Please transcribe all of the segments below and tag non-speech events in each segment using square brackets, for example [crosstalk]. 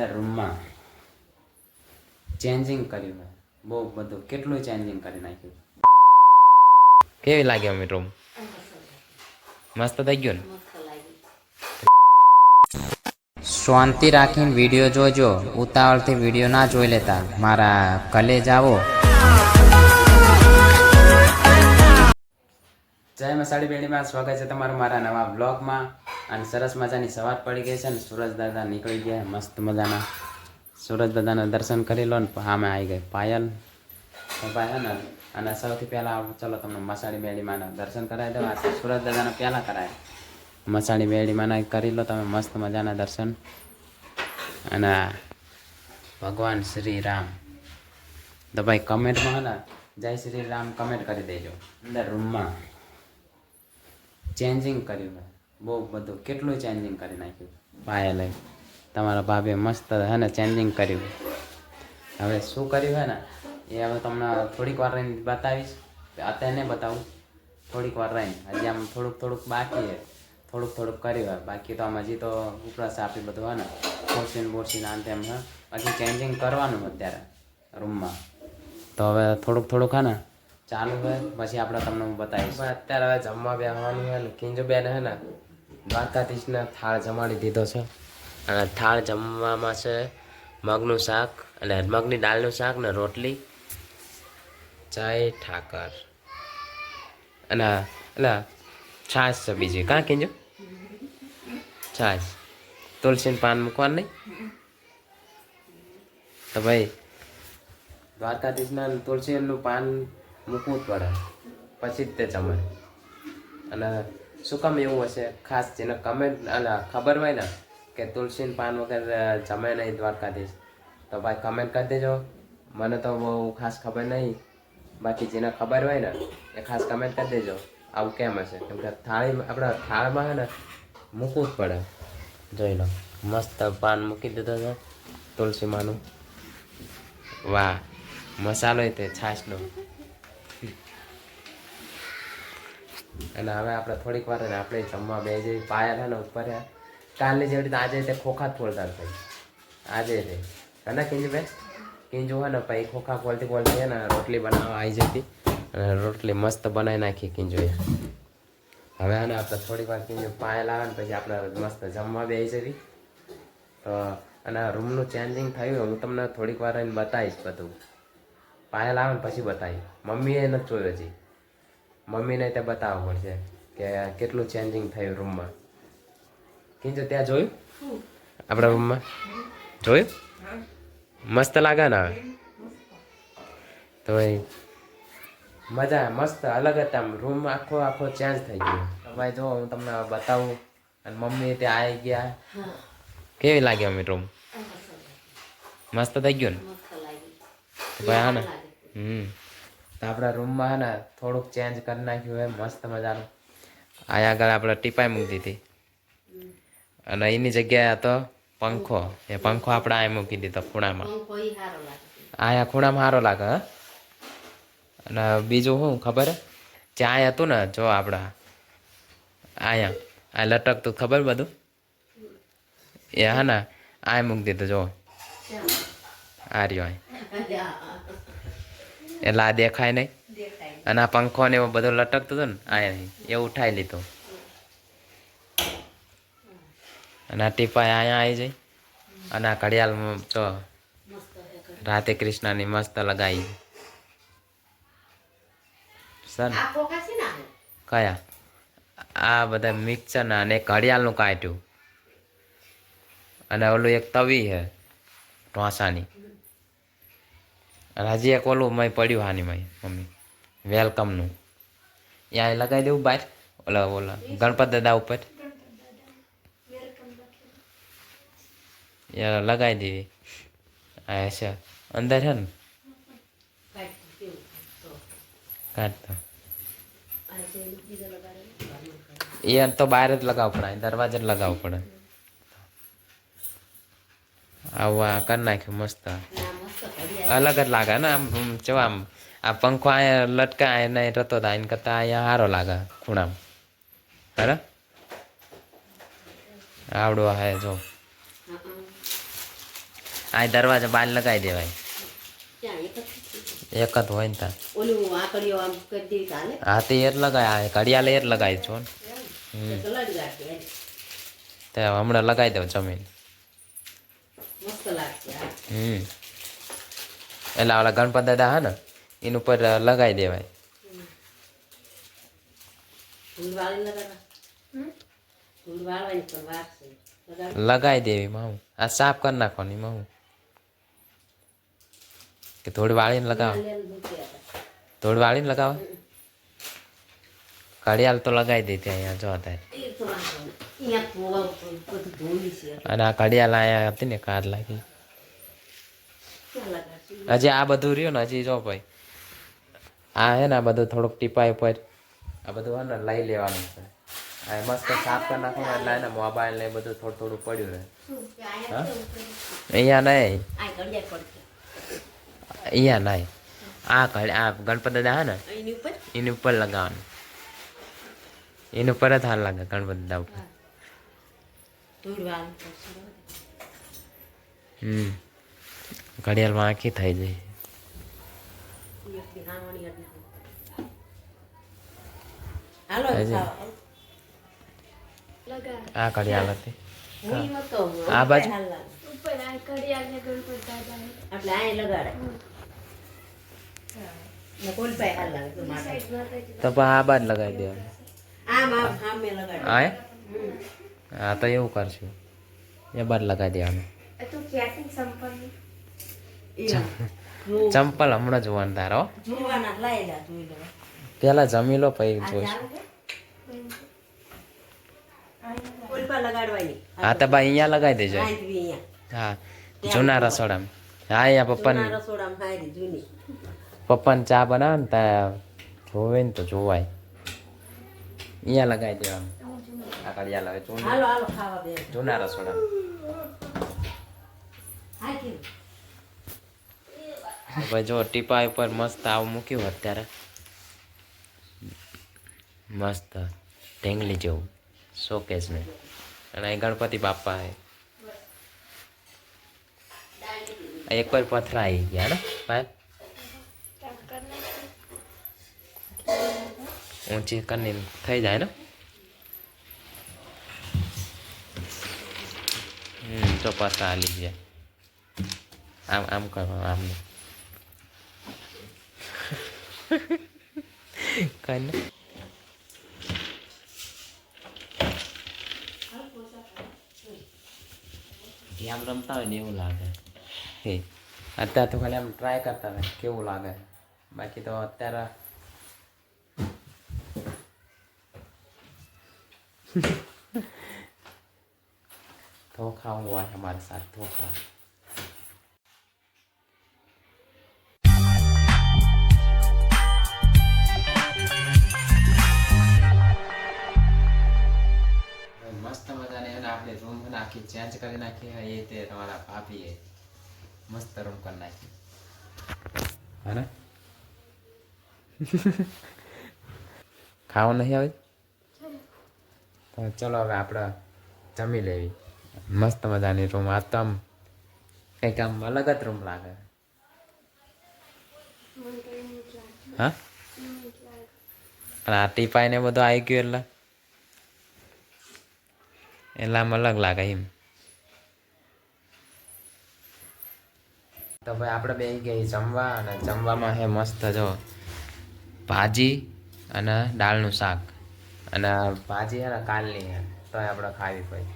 અંદર રૂમમાં ચેન્જિંગ કર્યું બહુ બધું કેટલું ચેન્જિંગ કરી નાખ્યું? કેવી લાગે અમે રૂમ મસ્ત થઈ ગયો ને? શાંતિ રાખીને વીડિયો જોજો. ઉતાવળથી વીડિયો ના જોઈ લેતા. મારા કલેજ આવો. જય મસાડી બેડીમાં સ્વાગત છે તમારું મારા નવા બ્લોગમાં. અને સરસ મજાની સવાર પડી ગઈ છે ને સુરજ દાદા નીકળી ગયા, મસ્ત મજાના. સુરજ દાદાના દર્શન કરી લો ને સામે આવી ગઈ. પાયલ. ને અને સૌથી પહેલાં ચલો તમને મસાડી બેડીમાંના દર્શન કરાવી દો આ સુરજ દાદાના પહેલાં કરાય. મસાડી બેડીમાંના કરી લો, તમે મસ્ત મજાના દર્શન. અને ભગવાન શ્રી રામ. તો ભાઈ કમેન્ટમાં ને, જય શ્રી રામ કમેન્ટ કરી દેજો. અંદર રૂમમાં. ચેન્જિંગ કર્યું બહુ બધું, કેટલું ચેન્જિંગ કરી નાખ્યું? પાયલે તમારા ભાભી મસ્ત હે ને ચેન્જિંગ કર્યું. હવે શું કર્યું હે ને? એ હવે તમને થોડીક વાર રહીને બતાવીશ. અત્યારે નહીં બતાવું. થોડીક વાર રહીને. હજી આમ થોડુંક થોડુંક બાકી છે. થોડુંક થોડુંક કર્યું હોય. બાકી તો આમ હજી તો ઉપરાસ આપી બધું હોય ને. બોરસીન બોરસીન આમ તેમ હે. હજી ચેન્જિંગ કરવાનું અત્યારે રૂમમાં તો હવે થોડુંક થોડુંક હે ને ચાલુ હોય, પછી આપણે તમને હું બતાવીશ. અત્યારે હવે જમવા બેસવાનું છે ને, કિંજુ બેન છે ને, દ્વારકાધીશને થાળ જમાડી દીધો છે. અને થાળ જમવામાં છે મગનું શાક એટલે મગની દાળનું શાક ને રોટલી. જય ઠાકર. અને એટલે છાશ છે બીજી. કાં કિંજો? છાશ. તુલસીનું પાન મૂકવાનું નહીં? તો ભાઈ, દ્વારકાધીશના તુલસીનું પાન મૂકવું જ પડે પછી જ તે જમે. અને શું કામ એવું હશે? ખાસ જેને કમેન્ટ અને ખબર હોય ને, કે તુલસીન પાન વગર જમે નહીં દ્વારકાધીશ. તો ભાઈ કમેન્ટ કરી દેજો. મને તો બહુ ખાસ ખબર નહીં. બાકી જેને ખબર હોય ને, એ ખાસ કમેન્ટ કરી દેજો. આવું કેમ હશે? કેમ કે થાળી, આપણા થાળમાં છે ને મૂકવું જ પડે. જોઈ લો. મસ્ત પાન મૂકી દીધો છે તુલસીમાંનું. વાહ. મસાલો તે છાશનો. અને હવે આપણે થોડીક વાર ને આપણે જમવા બે જે પાયા ને ઉપર. કાલની જેવી રીતે આજે તે ખોખા જ ફોલતા થઈ આજે તે. અને કિંજુભાઈ કિંજુ હોય ને પછી ખોખા ખોલતી ખોલતી ને રોટલી બનાવવા આવી જતી અને રોટલી મસ્ત બનાવી નાખી કિંજુએ હવે આને આપણે થોડીક વાર કિંજુ પાયા લાવે ને પછી આપણે મસ્ત જમવા બે જતી તો અને રૂમનું ચેન્જિંગ થયું હું તમને થોડીક વાર એને બતાવીશ બધું. પાયા આવે ને પછી બતાવી મમ્મીએ નથી જોયું હજી. મમ્મીને તે બતાવવું પડશે કે કેટલું ચેન્જિંગ થયું રૂમમાં કીધું ત્યાં જોયું? આપણા રૂમમાં જોયું? મસ્ત લાગે ને હવે? તો મજા મસ્ત અલગ આમ. રૂમ આખો આખો ચેન્જ થઈ ગયો. ભાઈ જો હું તમને બતાવું. અને મમ્મી ત્યાં આવી ગયા. કેવી લાગે અમે રૂમ મસ્ત થઈ ગયો ને? ભાઈ હા ને હમ. તો આપણા રૂમમાં ને થોડુંક ચેન્જ કરી નાખ્યું હોય મસ્ત મજાનું. આયા આગળ આપણે ટીપાઈ મૂકી દીધી. અને એની જગ્યાએ હતો પંખો એ પંખો આપણે અહીં મૂકી દીધો ખૂણામાં. આયા ખૂણામાં સારો લાગે હા. અને બીજું શું ખબર? ત્યાં હતું ને જો આપણા આયા આ લટકતું ખબર બધું? એ હા ને આ મૂકી દીધું જો. આ રહ્યો અહીં. એટલે આ દેખાય નહીં. અને આ પંખો ને એવો બધો લટકતો હતો ને આ નહીં. એ ઉઠાઈ લીધું. અને આ ટીપાય અહીંયા આવી જઈ. અને આ ઘડિયાળમાં તો રાતે કૃષ્ણની મસ્ત લગાવી સર કયા? આ બધા મિક્સર ના અને ઘડિયાળનું કાઢ્યું. અને ઓલું એક તવી છે ઢોસાની. અને હજી એક ઓલું મય પડ્યું હાની મય, મમ્મી. વેલકમનું ત્યાં લગાવી દેવું બહાર. ઓલા ઓલા, ગણપત દાદા ઉપર. યાર લગાવી દેવી. હા છે. અંદર છે ને? કાઢતો. એ તો બહાર જ લગાવવું પડે. અહીં દરવાજે જ લગાવવું પડે. આવું આ કરી નાખ્યું મસ્ત. અલગ જ લાગે ને આમ જો આમ આ પંખો અહીંયા લટકા એને રતો થાય એને કરતા અહીંયા સારો લાગે ખૂણામાં બરાબર આવડો હે જો આ દરવાજા બહાર લગાવી દેવાય એક જ હોય ને ચાલે હા તે એ જ લગાય ઘડિયાળ એ જ લગાવી છો ને હમણાં લગાવી દઉં જમીન હમ એટલે ઓલા ગણપત દાદા હા ને એની ઉપર લગાવી દેવાય. લગાવી દેવી માં હું આ સાફ કરી નાખવાની માં હું કે થોડી વાળીને લગાવો. થોડી વાળીને લગાવો. ઘડિયાળ તો લગાવી દીધી અહીંયા જો અત્યારે અને આ ઘડિયાળ અહીંયા હતી ને કાર લાગી? હજી આ બધું રહ્યું ને હજી જો ભાઈ. આ હે ને આ બધું થોડુંક ટીપાય ઉપર. આ બધું હે ને લઈ લેવાનું છે. આ મસ્ત સાફ કરી નાખવાનું એટલે એને મોબાઈલ ને બધું થોડું થોડું પડ્યું રહે. અહીંયા નહીં. અહીંયા નહીં. આ આ ગણપત દાદા હે ને? એની ઉપર? લગાવવાનું. એની ઉપર જ હાલ લાગે ગણપત દાદા ઉપર. હમ. ઘડિયાળમાં આખી થઈ જાય. આ ઘડિયાળ હતી. આ બાજુ? તો આ બાદ લગાવી દેવાનું. આમ આમ સામે લગાડે આ હે? હમ. હા તો એવું કરશું. એ બાદ લગાવી દેવાનું આ તો ક્યાંથી સંપન્ન એ જો- ચંપલ હમણાં જોવાનું તારો. પેલા જમી લો. પછી જોઈશ. હા તો ભાઈ અહીંયા લગાવી દેજો. બી હા જૂના રસોડામાં. હા અહીંયા પપ્પાને પપ્પાને ચા બનાવે ને ત્યાં જોવે ને તો જોવાય. અહીંયા લગાવી દેવાનું. આ રસોડા હાલો ખાવા જૂના રસોડામાં. હા કેમ ભાઈ જો ટીપા ઉપર મસ્ત આવું મૂક્યું અત્યારે. મસ્ત ઢેંગલી જેવું શોકેસ ને અને અહીં ગણપતિ બાપા હે. એક વાર પથરા આવી ગયા ને ભાઈ. ઊંચી કરીને થઈ જાય ને. હમ, તો પથરા હાલી ગયા. આમ આમ કરો આમ. Keine. આમ રમતા હોય ને એવું લાગે હે અત્યારે તો ખાલી આમ ટ્રાય કરતા હોય કેવું લાગે બાકી તો અત્યારે ધોખા હું હોય અમારી સાથે ધોખા મસ્ત એને આપણે રૂમ નાખી ચેન્જ કરી નાખી એ તે તમારા ભાભીએ મસ્ત રૂમ કરી નાખી હા ખાવા નહીં આવે? તો ચલો હવે આપણે જમી લેવી. મસ્ત મજાની રૂમ આ તો આમ કંઈક આમ અલગ જ રૂમ લાગે. હા? પણ આ ટીપાઈ ને બધું આવી ગયું એટલે? એટલે આમ અલગ લાગે એમ તો ભાઈ આપણે બે ગઈ જમવા અને જમવામાં હે મસ્ત જો ભાજી અને દાળનું શાક. અને ભાજી અને કાલની હે તો આપણે ખાવી પડી.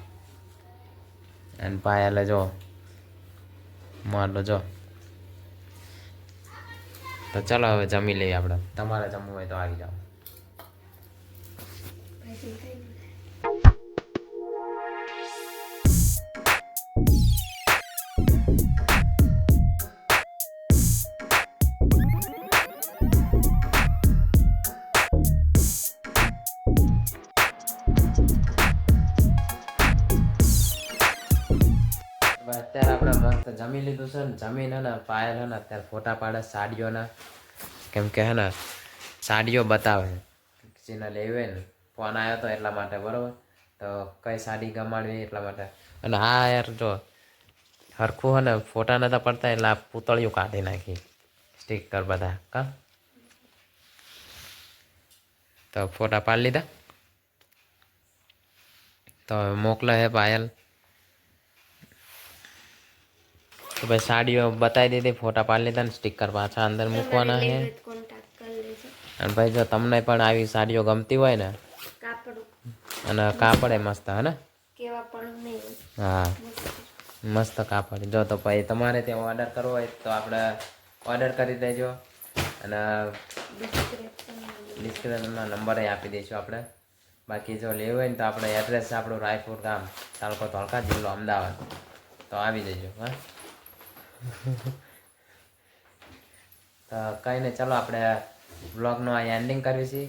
અને ભાઈ એટલે જો મારલો જો. તો ચાલો હવે જમી લઈએ આપણે. તમારે જમવું હોય તો આવી જાઓ. જમી લીધું છે ને જમીને ને પાયલ હે ને અત્યારે ફોટા પાડે સાડીઓના. કેમ કે હે ને સાડીઓ બતાવે જેને લેવી ને ફોન આવ્યો તો એટલા માટે, બરોબર? તો કઈ સાડી ગમાડવી એટલા માટે. અને હા યાર જો, હરખું હોય ને, ફોટા નતા પડતા એટલે આ પૂતળિયું કાઢી નાખી. સ્ટીકર બધા, કા? તો ફોટા પાડી લીધા. તો મોકલે હે પાયલ. તો ભાઈ સાડીઓ બતાવી દીધી ફોટા પાડી લીધા ને સ્ટીકર પાછા અંદર મૂકવાના છે. અને ભાઈ જો તમને પણ આવી સાડીઓ ગમતી હોય ને અને કાપડ એ મસ્ત હે ને? હા. મસ્ત. કાપડ. જો તો ભાઈ તમારે ત્યાં ઓર્ડર કરવો હોય તો આપણે ઓર્ડર કરી દેજો. અને ડિસ્ક્રિપ્શનમાં નંબર આપી દઈશું આપણે. બાકી જો લેવું હોય ને તો આપણે એડ્રેસ આપણું રાયપુર ગામ તાલુકો ધોળકા જિલ્લો અમદાવાદ. તો આવી જજો હા. [laughs] તો કંઈ નહીં ચાલો આપણે બ્લોગનો આ એન્ડિંગ કરીએ છે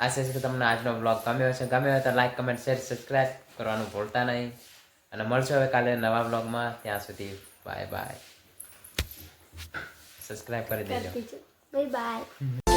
આશા છે કે તમને આજનો બ્લોગ ગમ્યો હશે. ગમ્યો હોય તો લાઈક કમેન્ટ શેર સબસ્ક્રાઈબ કરવાનું ભૂલતા નહીં. અને મળશું હવે કાલે નવા બ્લોગમાં ત્યાં સુધી બાય બાય સબસ્ક્રાઈબ કરી દેજો. Bye bye